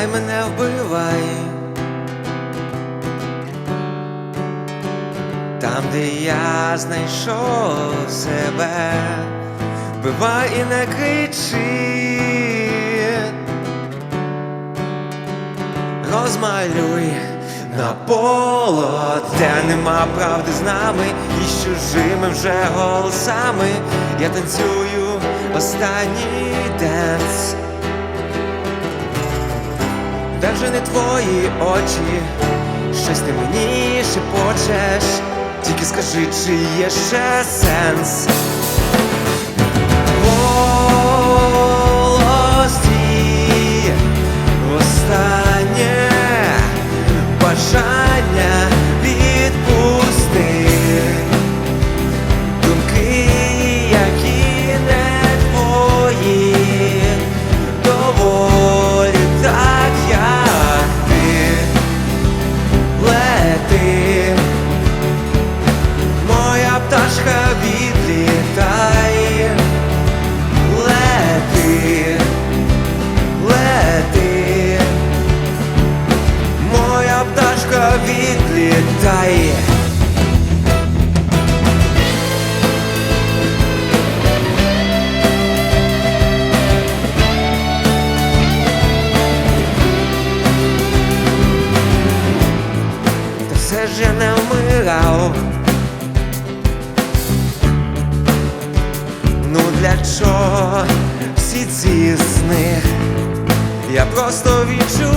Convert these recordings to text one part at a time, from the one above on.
Вбивай мене, вбивай. Там, де я знайшов себе, вбивай і не кричи. Розмалюй на полотне нема правди з нами і з чужими вже голосами. Я танцюю останній денс. Де вже не твої очі, щось ти мені шепочеш, тільки скажи, чи є ще сенс. Відлітає. Та все не вмирав. Ну для чого всі ці сни? Я просто відчував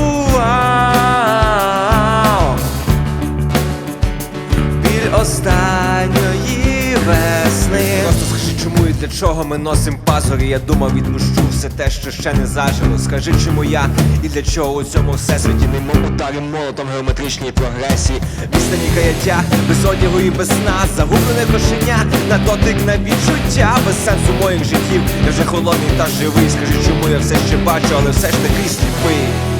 останньої весни. Просто скажи, чому і для чого ми носим пазурі? Я думав, відпущу все те, що ще не зажило. Скажи, чому я і для чого у цьому всесвіті немов ударим молотом геометричній прогресії. Відстані каяття, без одягу і без сна, загублене кошеня, на дотик на відчуття, без сенсу моїх життів. Я вже холодний та живий. Скажи, чому я все ще бачу, але все ж таки сліпий.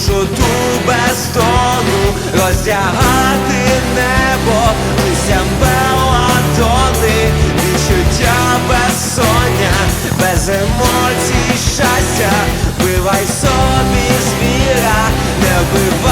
душу ту без тону роздягати небо, листям белатони, відчуття без соня, без емоцій щастя, бивай собі звіра, не вбивай